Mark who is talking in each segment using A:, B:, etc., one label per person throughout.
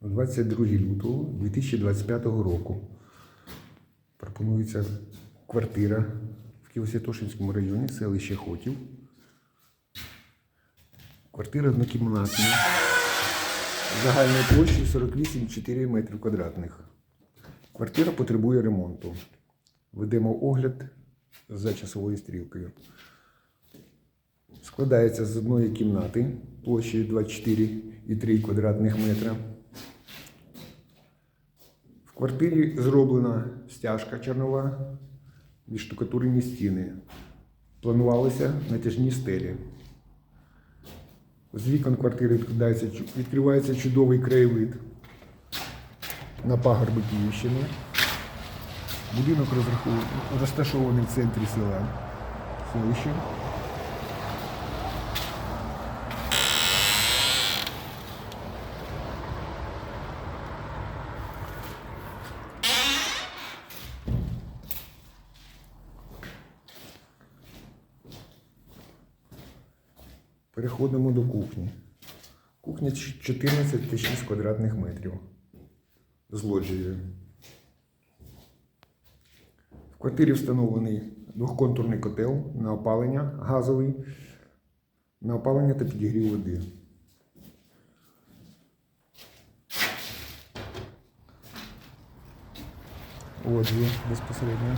A: 22 лютого 2025 року пропонується квартира в Києво-Святошинському районі, селище Хотів. Квартира однокімнатна. Загальною площею 48,4 метри квадратних. Квартира потребує ремонту. Ведемо огляд за часовою стрілкою. Складається з одної кімнати площею 24,3 квадратних метра. В квартирі зроблена стяжка чорнова, відштукатурені стіни. Планувалися натяжні стелі. З вікон квартири відкривається, відкривається чудовий краєвид на пагорби Київщини. Будинок розташований в центрі села селища. Переходимо до кухні. Кухня ч- 14,6 квадратних метрів з лоджією. В квартирі встановлений двохконтурний котел на опалення газовий, на опалення та підігрів води. Лоджія безпосередньо.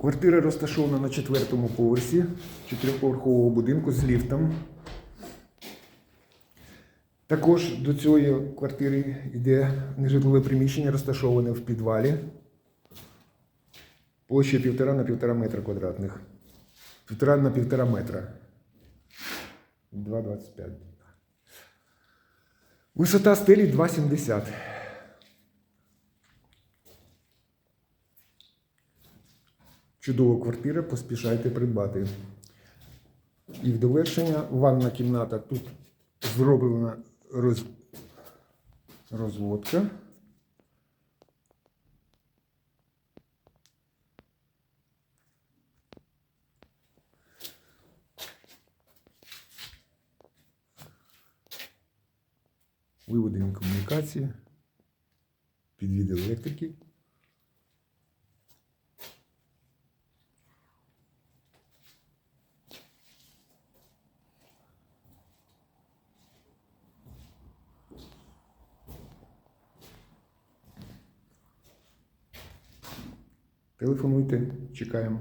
A: Квартира розташована на четвертому поверсі чотириповерхового будинку з ліфтом. Також до цієї квартири йде нежитлове приміщення, розташоване в підвалі. Площа 1,5 на 1,5 метра квадратних. 1,5 на 1,5 метра. 2,25. Висота стелі 2,70. Чудова квартира, поспішайте придбати. І в довершення ванна кімната. Тут зроблена роз... розводка. Виведені комунікації, підвід електрики. Телефонуйте, чекаємо.